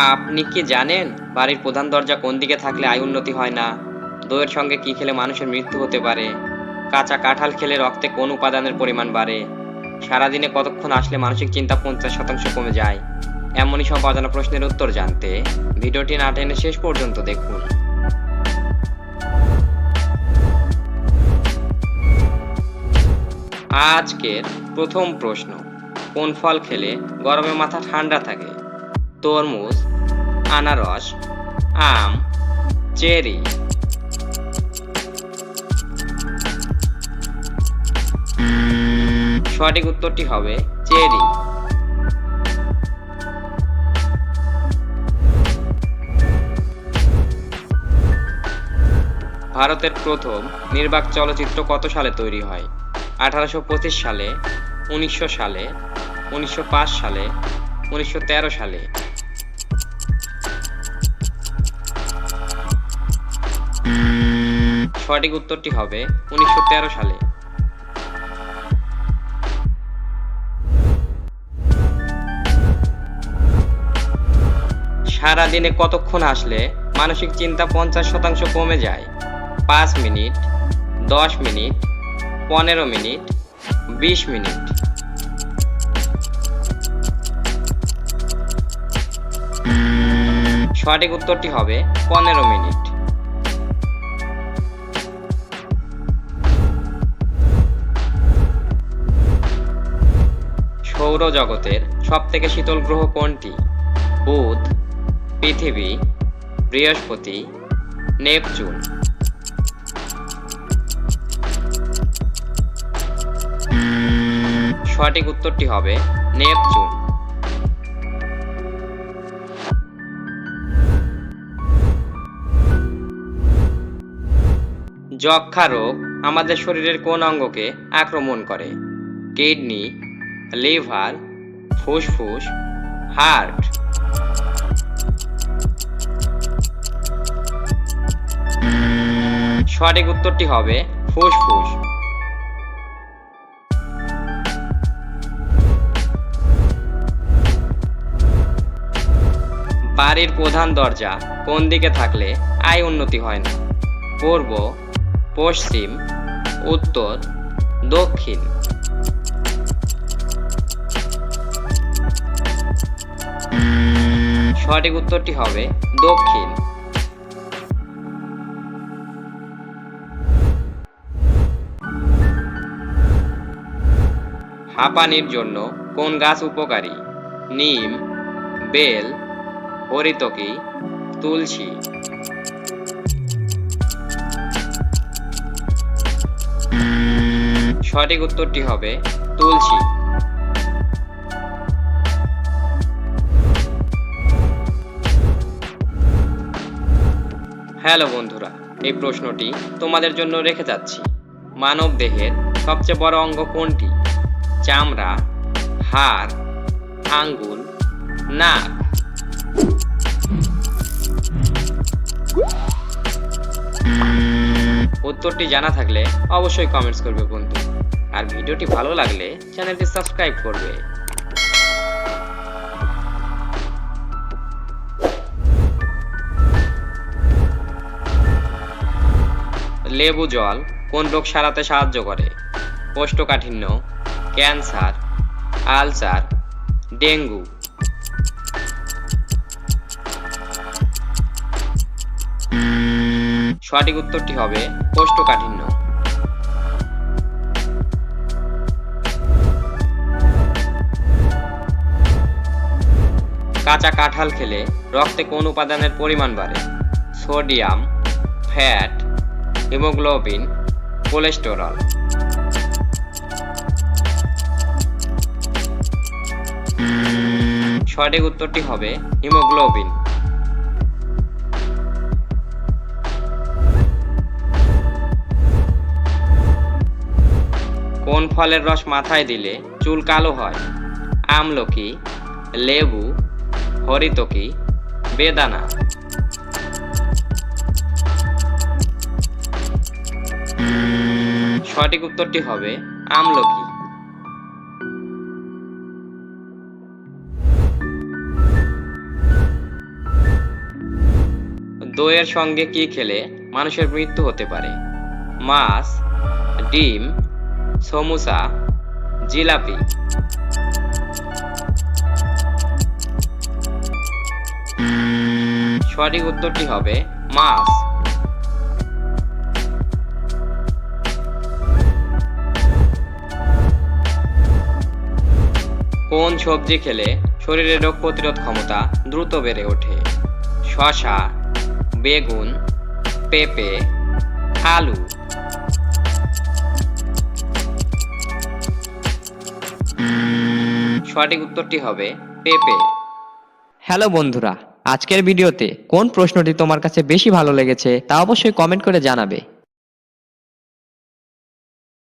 আপনি কি জানেন বাড়ির প্রধান দরজা কোন দিকে থাকলে আয় উন্নতি হয় না? দইয়ের সঙ্গে কি খেলে মানুষের মৃত্যু হতে পারে? কাঁচা কাঁঠাল খেলে রক্তে কোন উপাদানের পরিমাণ বাড়ে? সারাদিনে কতক্ষণ আসলে মানসিক চিন্তা পঞ্চাশ শতাংশ কমে যায়? এমনই সব অজানা প্রশ্নের উত্তর জানতে ভিডিওটি না টেনে শেষ পর্যন্ত দেখুন। আজকের প্রথম প্রশ্ন, কোন ফল খেলে গরমে মাথা ঠান্ডা থাকে? তরমুজ, আনারস, আম, চেরি। সঠিক উত্তরটি হবে চেরি। ভারতের প্রথম নির্বাক চলচ্চিত্র কত সালে তৈরি হয়? আঠারোশো পঁচিশ সালে, উনিশশো সালে, উনিশশো পাঁচ সালে, উনিশশো তেরো সালে। সঠিক উত্তরটি হবে উনিশশো তেরো সালে। সারাদিনে কতক্ষণ আসলে মানসিক চিন্তা পঞ্চাশ শতাংশ কমে যায়? পাঁচ মিনিট, দশ মিনিট, পনেরো মিনিট, বিশ মিনিট। সঠিক উত্তরটি হবে পনেরো মিনিট। সৌরজগতের সব থেকে শীতল গ্রহ কোনটি? বুধ, পৃথিবী, বৃহস্পতি, নেপচুন। সঠিক উত্তরটি হবে নেপচুন। যক্ষা রোগ আমাদের শরীরের কোন অঙ্গকে আক্রমণ করে? কিডনি লিভার ফুসফুস হার্ট সঠিক উত্তরটি হবে ফুসফুস বাড়ির প্রধান দরজা কোন দিকে থাকলে আয় উন্নতি হয় না? পূর্ব, পশ্চিম, উত্তর, দক্ষিণ। সঠিক উত্তরটি হবে দক্ষিণ। হাঁপানির জন্য কোন গাছ উপকারী? নিম, বেল হরিতকি তুলসী। সঠিক উত্তরটি হবে তুলসী। হ্যালো বন্ধুরা, এই প্রশ্নটি তোমাদের জন্য রেখে যাচ্ছি। মানব দেহের সবচেয়ে বড় অঙ্গ কোনটি? চামড়া, হাড়, আঙ্গুল, নাক। উত্তরটি জানা থাকলে অবশ্যই কমেন্টস করবে বন্ধু। আর ভিডিওটি ভালো লাগলে চ্যানেলটি সাবস্ক্রাইব করবে। লেবু জল কোন রোগ সারাতে সাহায্য করে? কোষ্ঠকাঠিন্য, ক্যান্সার, আলসার, ডেঙ্গু। সঠিক উত্তরটি হবে কোষ্ঠকাঠিন্য। কাঁচা কাঁঠাল খেলে রক্তে কোন উপাদানের পরিমাণ বাড়ে? Sodium, fat haemoglobin, cholesterol. সঠিক উত্তরটি হবে হিমোগ্লোবিন। কোন ফলের রস মাথায় দিলে চুল কালো হয়? আমলকি, লেবু, হরিতকি, বেদানা। সঠিক উত্তরটি হবে আমলকি। দইয়ের সঙ্গে কি খেলে মানুষের মৃত্যু হতে পারে? মাছ, ডিম, সমুসা, জিলাপি। সঠিক উত্তরটি হবে মাছ। কোন সবজি খেলে শরীরের রোগ প্রতিরোধ ক্ষমতা দ্রুত বেড়ে ওঠে? শসা, বেগুন, পেঁপে, আলু। সঠিক উত্তরটি হবে পেঁপে। হ্যালো বন্ধুরা, আজকের ভিডিওতে কোন প্রশ্নটি তোমার কাছে বেশি ভালো লেগেছে তা অবশ্যই কমেন্ট করে জানাবে।